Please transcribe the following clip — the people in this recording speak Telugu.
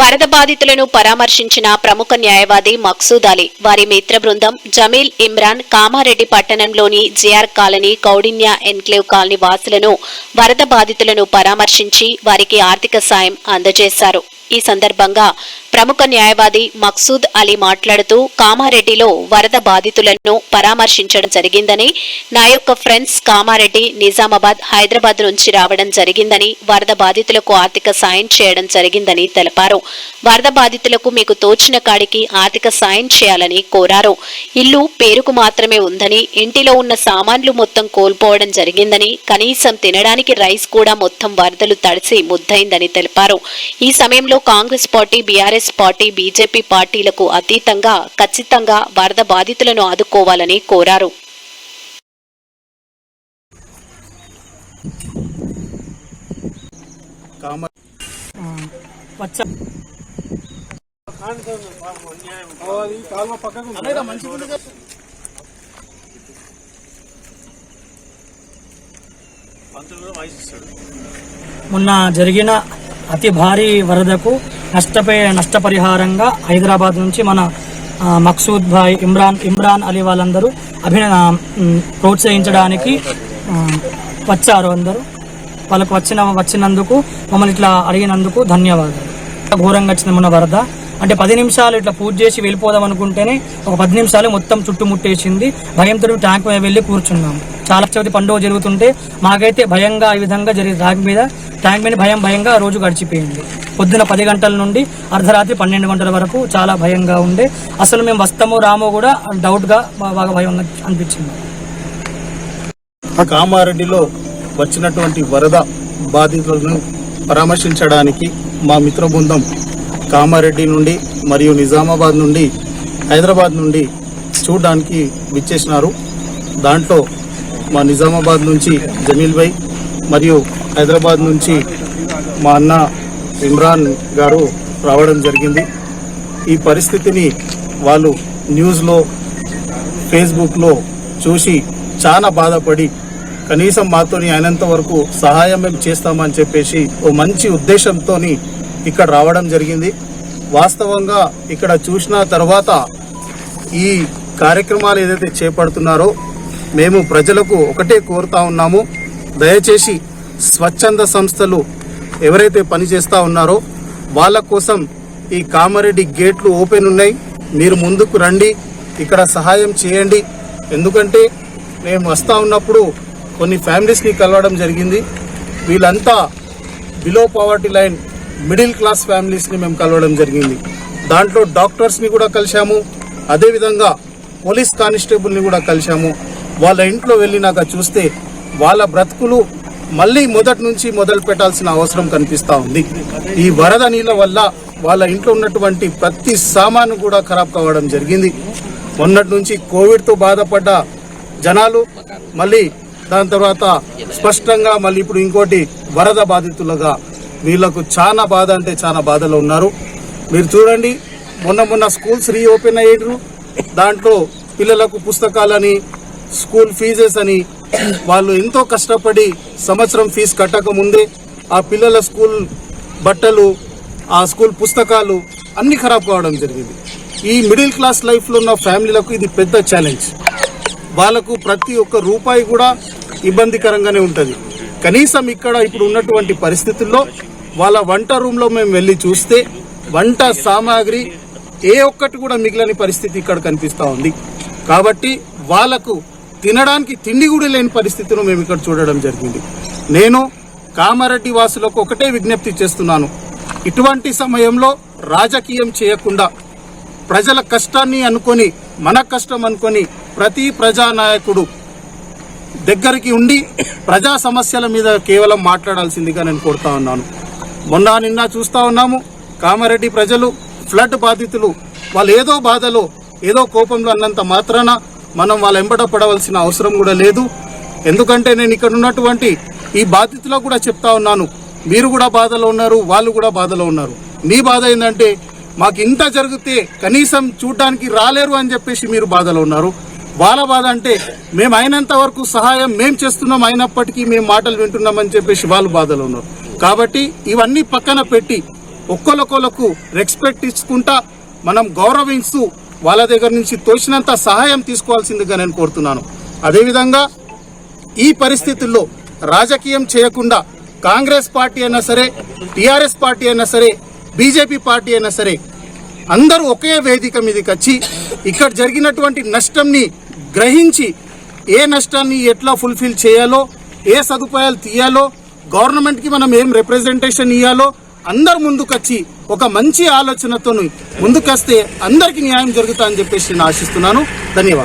వరద బాధితులను పరామర్శించిన ప్రముఖ న్యాయవాది మక్సూద్ అలీ. వారి మిత్ర బృందం జమీల్ ఇమ్రాన్ కామారెడ్డి పట్టణంలోని GR colony Kaundinya enclave colony వాసులను వరద బాధితులను పరామర్శించి వారికి ఆర్థిక సాయం అందజేశారు. ఈ సందర్భంగా ప్రముఖ న్యాయవాది మక్సూద్ అలీ మాట్లాడుతూ కామారెడ్డిలో వరద బాధితులను పరామర్శించడం జరిగిందని నా యొక్క ఫ్రెండ్స్ కామారెడ్డి నిజామాబాద్ హైదరాబాద్ నుంచి రావడం జరిగిందని వరద బాధితులకు ఆర్థిక సాయం చేయడం జరిగిందని తెలిపారు. వరద బాధితులకు మీకు తోచిన కాడికి ఆర్థిక సాయం చేయాలని కోరారు. ఇల్లు పేరుకు మాత్రమే ఉందని ఇంటిలో ఉన్న సామాన్లు మొత్తం కోల్పోవడం జరిగిందని కనీసం తినడానికి రైస్ కూడా మొత్తం వరదలు తడిసి ముద్దయిందని తెలిపారు. ఈ సమయంలో Congress party BRS party BJP పార్టీలకు అతీతంగా ఖచ్చితంగా వరద బాధితులను ఆదుకోవాలని కోరారు. మొన్న జరిగిన అతి భారీ వరదకు నష్టపే నష్టపరిహారంగా హైదరాబాద్ నుంచి మన మక్సూద్ భాయ్ ఇమ్రాన్ ఇమ్రాన్ అలీ వాళ్ళందరూ అభిన ప్రోత్సహించడానికి వచ్చారు అందరూ. వాళ్ళకు వచ్చిన వచ్చినందుకు మమ్మల్ని ఇట్లా అడిగినందుకు ధన్యవాదాలు. ఘోరంగా వచ్చింది మన వరద. అంటే పది నిమిషాలు ఇట్లా పూజ చేసి వెళ్ళిపోదాం అనుకుంటేనే ఒక పది నిమిషాలు మొత్తం చుట్టుముట్టేసింది. భయంతో ట్యాంక్ మీద వెళ్ళి కూర్చున్నాం. చాలా చవితి పండుగ జరుగుతుంటే మాకైతే భయంగా ఈ విధంగా జరిగింది ట్యాంక్ మీద ట్యాంక్ మీద భయం భయంగా రోజు గడిచిపోయింది. పొద్దున పది గంటల నుండి అర్ధరాత్రి పన్నెండు గంటల వరకు చాలా భయంగా ఉండే. అసలు మేము వస్తామో రామో కూడా డౌట్గా బాగా భయం అనిపించింది. కామారెడ్డిలో వచ్చినటువంటి వరద బాధితులను పరామర్శించడానికి మా మిత్ర బృందం కామారెడ్డి నుండి మరియు నిజామాబాద్ నుండి హైదరాబాద్ నుండి చూడడానికి విచ్చేసినారు. దాంట్లో మా నిజామాబాద్ నుంచి జమీల్ భాయ్ మరియు హైదరాబాద్ నుంచి మా అన్న ఇమ్రాన్ గారు రావడం జరిగింది. ఈ పరిస్థితిని వాళ్ళు న్యూస్లో ఫేస్బుక్లో చూసి చాలా బాధపడి కనీసం మాతోని అయినంత వరకు సహాయం మేము చేస్తామని చెప్పేసి ఓ మంచి ఉద్దేశంతో ఇక్కడ రావడం జరిగింది. వాస్తవంగా ఇక్కడ చూసిన తర్వాత ఈ కార్యక్రమాలు ఏదైతే చేపడుతున్నారో మేము ప్రజలకు ఒకటే కోరుతా ఉన్నాము. దయచేసి స్వచ్ఛంద సంస్థలు ఎవరైతే పనిచేస్తూ ఉన్నారో వాళ్ళ కోసం ఈ కామారెడ్డి గేట్లు ఓపెన్ ఉన్నాయి. మీరు ముందుకు రండి. ఇక్కడ సహాయం చేయండి. ఎందుకంటే మేము వస్తా ఉన్నప్పుడు కొన్ని ఫ్యామిలీస్ని కలవడం జరిగింది. వీళ్ళంతా below poverty line middle class ఫ్యామిలీస్ని మేము కలవడం జరిగింది. దాంట్లో డాక్టర్స్ని కూడా కలిశాము. అదేవిధంగా పోలీస్ కానిస్టేబుల్ని కూడా కలిశాము. వాళ్ళ ఇంట్లో వెళ్ళినాక చూస్తే వాళ్ళ బ్రతుకులు మళ్ళీ మొదటి నుంచి మొదలు పెట్టాల్సిన అవసరం కనిపిస్తూ ఉంది. ఈ వరద నీళ్ళ వల్ల వాళ్ళ ఇంట్లో ఉన్నటువంటి ప్రతి సామాను కూడా ఖరాబ్ కావడం జరిగింది. మొన్నటి నుంచి కోవిడ్తో బాధపడ్డ జనాలు మళ్ళీ దాని తర్వాత స్పష్టంగా మళ్ళీ ఇప్పుడు ఇంకోటి వరద బాధితులుగా వీళ్ళకు చాలా బాధ అంటే చాలా బాధలో ఉన్నారు. మీరు చూడండి మొన్న మొన్న స్కూల్స్ రీఓపెన్ అయ్యారు దాంట్లో పిల్లలకు పుస్తకాలని స్కూల్ ఫీజెస్ అని వాళ్ళు ఎంతో కష్టపడి సంవత్సరం ఫీజు కట్టక ముందే ఆ పిల్లల స్కూల్ బట్టలు ఆ స్కూల్ పుస్తకాలు అన్ని ఖరాబ్ కావడం జరిగింది. ఈ మిడిల్ క్లాస్ లైఫ్లో ఉన్న ఫ్యామిలీలకు ఇది పెద్ద ఛాలెంజ్. వాళ్ళకు ప్రతి ఒక్క రూపాయి కూడా ఇబ్బందికరంగానే ఉంటుంది. కనీసం ఇక్కడ ఇప్పుడు ఉన్నటువంటి పరిస్థితుల్లో వాళ్ళ వంట రూమ్లో మేము వెళ్ళి చూస్తే వంట సామాగ్రి ఏ ఒక్కటి కూడా మిగిలని పరిస్థితి ఇక్కడ కనిపిస్తూ ఉంది. కాబట్టి వాళ్ళకు తినడానికి తిండి కూడా లేని పరిస్థితిని మేము ఇక్కడ చూడడం జరిగింది. నేను కామారెడ్డి వాసులకు ఒకటే విజ్ఞప్తి చేస్తున్నాను. ఇటువంటి సమయంలో రాజకీయం చేయకుండా ప్రజల కష్టాన్ని అనుకొని మన కష్టం అనుకొని ప్రతి ప్రజానాయకుడు దగ్గరికి ఉండి ప్రజా సమస్యల మీద కేవలం మాట్లాడాల్సిందిగా నేను కోరుతా ఉన్నాను. మొన్న నిన్న చూస్తా ఉన్నాము. కామారెడ్డి ప్రజలు ఫ్లడ్ బాధితులు. వాళ్ళు ఏదో బాధలో ఏదో కోపంలో అన్నంత మాత్రాన మనం వాళ్ళ ఎంబట పడవలసిన అవసరం కూడా లేదు. ఎందుకంటే నేను ఇక్కడ ఉన్నటువంటి ఈ బాధితులకు కూడా చెప్తా ఉన్నాను. మీరు కూడా బాధలో ఉన్నారు వాళ్ళు కూడా బాధలో ఉన్నారు. మీ బాధ ఏంటంటే మాకు ఇంత జరిగితే కనీసం చూడడానికి రాలేరు అని చెప్పేసి మీరు బాధలో ఉన్నారు. వాళ్ళ బాధ అంటే మేము అయినంత వరకు సహాయం మేము చేస్తున్నాం అయినప్పటికీ మేము మాటలు వింటున్నామని చెప్పేసి వాళ్ళు బాధలో ఉన్నారు. కాబట్టి ఇవన్నీ పక్కన పెట్టి ఒక్కొక్కలకు రెస్పెక్ట్ ఇచ్చుకుంటా మనం గౌరవిస్తూ వాళ్ళ దగ్గర నుంచి తోచినంత సహాయం తీసుకోవాల్సిందిగా నేను కోరుతున్నాను. అదేవిధంగా ఈ పరిస్థితుల్లో రాజకీయం చేయకుండా కాంగ్రెస్ పార్టీ అయినా సరే టీఆర్ఎస్ పార్టీ అయినా సరే బీజేపీ పార్టీ అయినా సరే అందరూ ఒకే వేదిక మీదకి వచ్చి ఇక్కడ జరిగినటువంటి నష్టంని గ్రహించి ఏ నష్టాన్ని ఎట్లా ఫుల్ఫిల్ చేయాలో ఏ సదుపాయాలు తీయాలో గవర్నమెంట్కి మనం ఏం రిప్రజెంటేషన్ ఇవ్వాలో అందరు ముందుకొచ్చి ఒక మంచి ఆలోచనతో ముందుకొస్తే అందరికీ న్యాయం జరుగుతా అని చెప్పేసి నేను ఆశిస్తున్నాను. ధన్యవాదాలు.